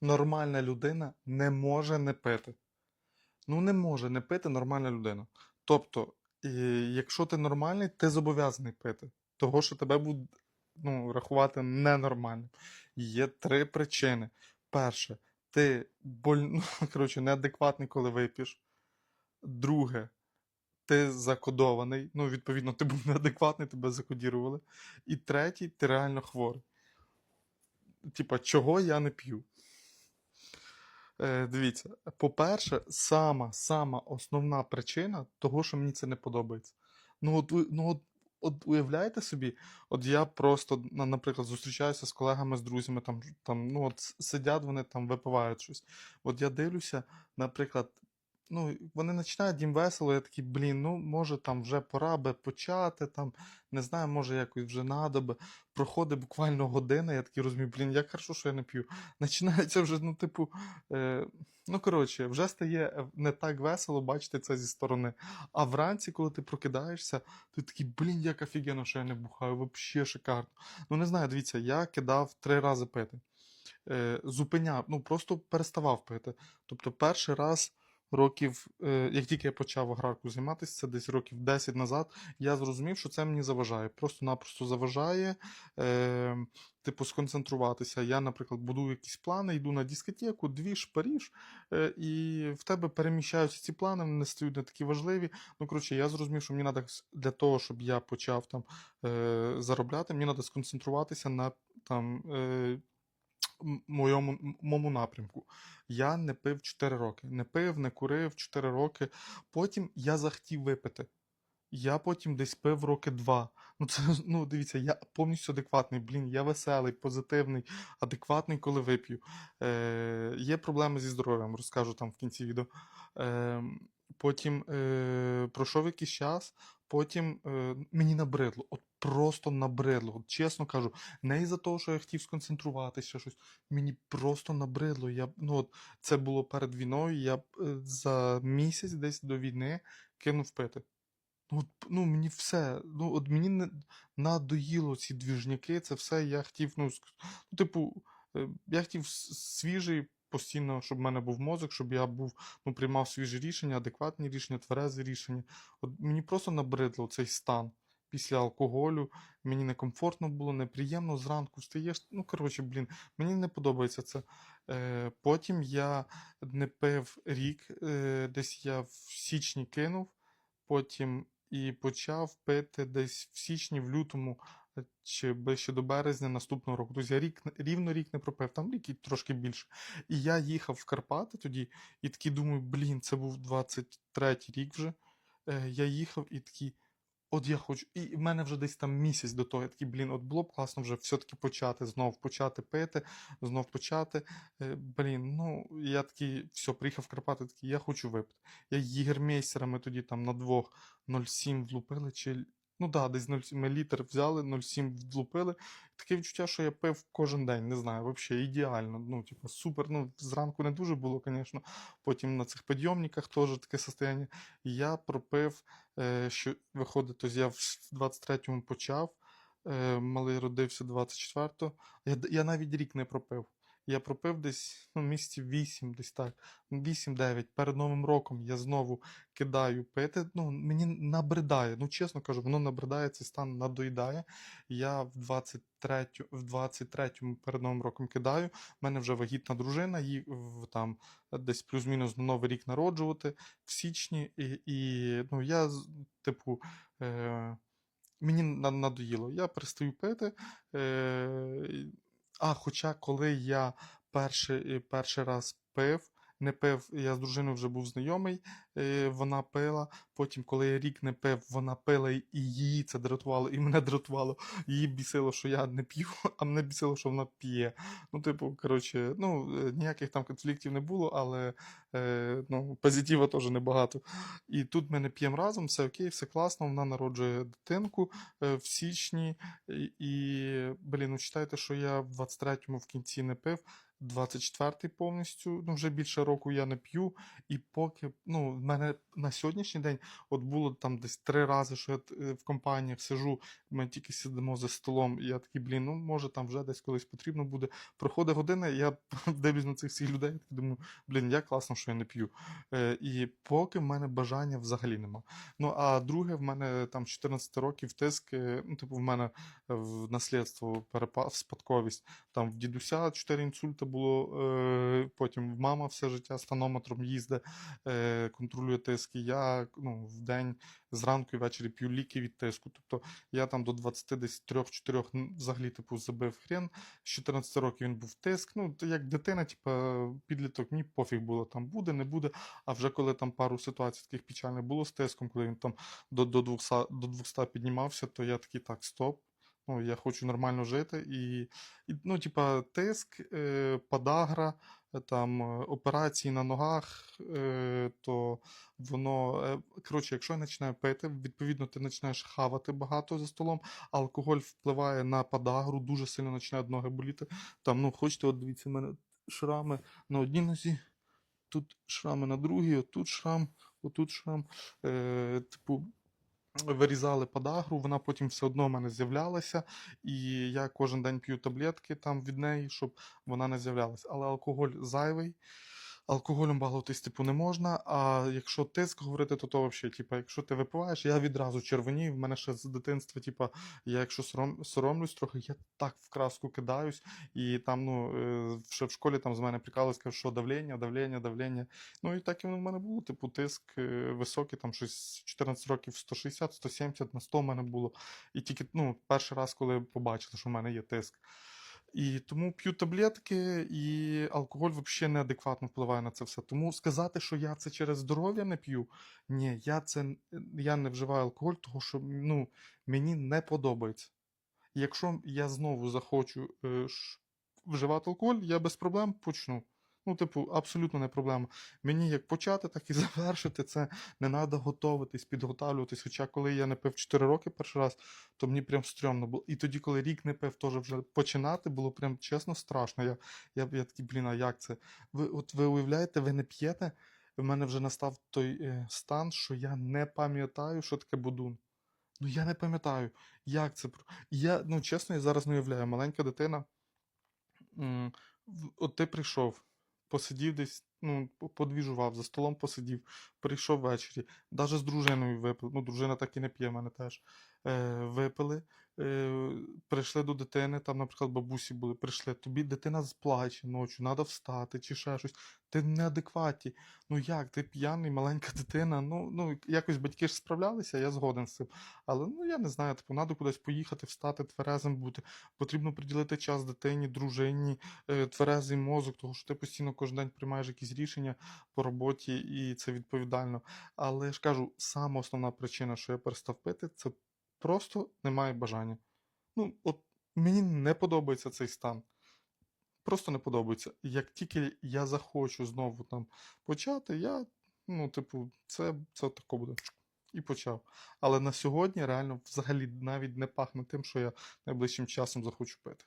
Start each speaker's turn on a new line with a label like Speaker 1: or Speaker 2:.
Speaker 1: нормальна людина не може не пити. Ну, не може не пити нормальна людина. Тобто, якщо ти нормальний, ти зобов'язаний пити. Того, що тебе будуть ну, рахувати ненормальним. Є три причини. Перше, ти боль... ну, коротше, неадекватний, коли вип'єш. Друге, ти закодований. Ну, відповідно, ти був неадекватний, тебе закодірували. І третій, ти реально хворий. Типа, чого я не п'ю? Е, дивіться, по-перше, сама, сама основна причина того, що мені це не подобається. Ну, от, ну, от, от уявляєте собі, от я просто, наприклад, зустрічаюся з колегами, з друзями, там, там, ну, от сидять вони там, випивають щось. От я дивлюся, наприклад, ну, вони починають їм весело, я такий, блін, ну, може, там вже пора би почати, там, не знаю, може, якось вже надо би. Проходить буквально година, я такий розумію, блін, як хорошо, що я не п'ю. Починається вже, ну, типу, е, ну, коротше, вже стає е, не так весело бачити це зі сторони. А вранці, коли ти прокидаєшся, ти такий, блін, як офігенно, що я не бухаю, взагалі шикарно. Ну, не знаю, дивіться, я кидав три рази пити. Е, зупиняв, ну, просто переставав пити. Тобто, перший раз. Років, е, як тільки я почав аграрку займатися, це десь років 10 назад, я зрозумів, що це мені заважає. Просто-напросто заважає, е, типу, сконцентруватися. Я, наприклад, будую якісь плани, йду на дискотеку, двіж, Паріж, е, і в тебе переміщаються ці плани, вони стають не такі важливі. Ну, коротше, я зрозумів, що мені треба для того, щоб я почав там е, заробляти, мені треба сконцентруватися на там. Е, моєму моєму напрямку. Я не пив 4 роки. Не пив, не курив 4 роки. Потім я захотів випити. Я потім десь пив роки два. Ну, це, ну, дивіться, я повністю адекватний. Блін, я веселий, позитивний, адекватний, коли вип'ю. Е, є проблеми зі здоров'ям, розкажу там в кінці відео. Е, потім е, пройшов якийсь час, потім е, мені набридло. От просто набридло. От, чесно кажу, не із-за того, що я хотів сконцентруватися, щось. Мені просто набридло. Я, ну, от, це було перед війною. Я е, за місяць десь до війни кинув пити. Ну, от, ну мені все. Ну, от мені не надоїло ці двіжняки, це все. Я хотів, ну, ну, типу, е, я хотів свіжий постійно, щоб в мене був мозок, щоб я був, ну, приймав свіжі рішення, адекватні рішення, тверезі рішення. От мені просто набридло цей стан. Після алкоголю мені некомфортно було, неприємно, зранку встаєш. Ну, коротше, блін, мені не подобається це. Е, потім я не пив рік, е, десь я в січні кинув, потім і почав пити десь в січні, в лютому е, чи ближче до березня наступного року. Тобто я рік, рівно рік не пропив, там рік і трошки більше. І я їхав в Карпати тоді, і такий думаю, блін, це був 23-й рік вже. Е, я їхав і такий. От я хочу, і в мене вже десь там місяць до того, я такий, блін, от було б класно вже все-таки почати, знов почати пити, знов почати. Е, блін, ну я такий, все, приїхав в Карпати, такий, я хочу випити. Я єгермейсера, ми тоді там на двох 0,7 влупили, чи. Ну так, да, десь 0,7 ми літр взяли, 0,7 влупили. Таке відчуття, що я пив кожен день, не знаю, взагалі ідеально. Ну, типу, супер. Ну, зранку не дуже було, звісно. Потім на цих підйомниках теж таке состояння. Я пропив, е, що виходить, тобто я в 23-му почав, е, малий родився 24-го. Я, я навіть рік не пропив. Я пропив десь ну, місяців 8, десь так, 8-9. Перед Новим роком я знову кидаю пити. Ну, мені набридає. Ну, чесно кажу, воно набридає, цей стан надоїдає. Я в 23, в 23-му перед Новим роком кидаю. У мене вже вагітна дружина, їй там десь плюс-мінус на Новий рік народжувати в січні. І, і ну, я, типу, е, мені надоїло. Я перестаю пити. Е, а, хоча коли я перший, перший раз пив, не пив, я з дружиною вже був знайомий, е, вона пила. Потім, коли я рік не пив, вона пила, і її це дратувало, і мене дратувало. Її бісило, що я не п'ю, а мене бісило, що вона п'є. Ну, типу, коротше, ну, е, ніяких там конфліктів не було, але е, ну, позитива теж небагато. І тут ми не п'ємо разом, все окей, все класно, вона народжує дитинку в січні. І блін, ну читайте, що я в 23-му в кінці не пив. 24-й повністю, ну вже більше року я не п'ю. І поки, ну, в мене на сьогоднішній день от було там десь три рази, що я е, в компаніях сижу, ми тільки сидимо за столом, і я такий, блін, ну може там вже десь колись потрібно буде. Проходить година, я дивлюсь на цих всіх людей, і такий думаю, блін, як класно, що я не п'ю. Е, і поки в мене бажання взагалі нема. Ну, а друге, в мене там 14 років тиск, е, ну, типу, в мене в наслідство перепав, спадковість. Там в дідуся 4 інсульти було, е, потім в мама все життя з тонометром їздить, е, контролює тиск. І я ну, в день зранку і ввечері п'ю ліки від тиску. Тобто я там до 23-4 взагалі типу забив хрен. З 14 років він був тиск. Ну, як дитина, типу, підліток, мені пофіг було, там буде, не буде. А вже коли там пару ситуацій таких печальних було з тиском, коли він там до, до, 200, до 200 піднімався, то я такий так, стоп. Ну, я хочу нормально жити. І, і ну, типа, тиск, е, подагра, е, там, е, операції на ногах, е, то воно. Е, коротше, якщо я починаю пити, відповідно, ти починаєш хавати багато за столом, алкоголь впливає на подагру, дуже сильно починають ноги боліти. Там, ну, хочете, от дивіться, в мене шрами на одній нозі, тут шрами на другій, отут шрам, отут шрам. Е, типу, вирізали подагру, вона потім все одно в мене з'являлася, і я кожен день п'ю таблетки там від неї, щоб вона не з'являлася. Але алкоголь зайвий. Алкоголем балуватись, типу, не можна. А якщо тиск говорити, то то взагалі, типу, якщо ти випиваєш, я відразу червонію. В мене ще з дитинства, типу, я якщо сором, соромлюсь трохи, я так в краску кидаюсь. І там, ну, е, ще в школі там з мене прикали, сказав, що давлення, давлення, давлення. Ну і так і в мене було. Типу, тиск е, високий, там щось з 14 років 160, 170 на 100 в мене було. І тільки ну, перший раз, коли побачили, що в мене є тиск. І тому п'ю таблетки, і алкоголь взагалі неадекватно впливає на це все. Тому сказати, що я це через здоров'я не п'ю, ні, я це я не вживаю алкоголь, тому що ну, мені не подобається. Якщо я знову захочу е, вживати алкоголь, я без проблем почну. Ну, типу, абсолютно не проблема. Мені як почати, так і завершити це. Не треба готуватись, підготавлюватись. Хоча коли я не пив 4 роки перший раз, то мені прям стрьомно було. І тоді, коли рік не пив, теж вже починати, було прям чесно страшно. Я, я, я такий, блін, а як це? Ви, от ви уявляєте, ви не п'єте? В мене вже настав той е, стан, що я не пам'ятаю, що таке будун. Ну я не пам'ятаю, як це. Я, ну чесно, я зараз не уявляю, маленька дитина. От ти прийшов, посидів десь, ну, подвіжував, за столом посидів, прийшов ввечері, навіть з дружиною випили. Ну, дружина так і не п'є, мене теж. Е, випили, е, прийшли до дитини, там, наприклад, бабусі були, прийшли, тобі дитина сплаче ночі, треба встати чи ще щось. Ти в неадекваті. Ну як, ти п'яний, маленька дитина. Ну, ну якось батьки ж справлялися, я згоден з цим. Але ну я не знаю, типу, треба кудись поїхати, встати, тверезим бути. Потрібно приділити час дитині, дружині, е, тверезий мозок, тому що ти постійно кожен день приймаєш якісь рішення по роботі, і це відповідально. Але ж кажу, сама основна причина, що я перестав пити, це просто немає бажання. Ну, от мені не подобається цей стан. Просто не подобається. Як тільки я захочу знову там почати, я, ну, типу, це, це тако буде. І почав. Але на сьогодні реально взагалі навіть не пахне тим, що я найближчим часом захочу пити.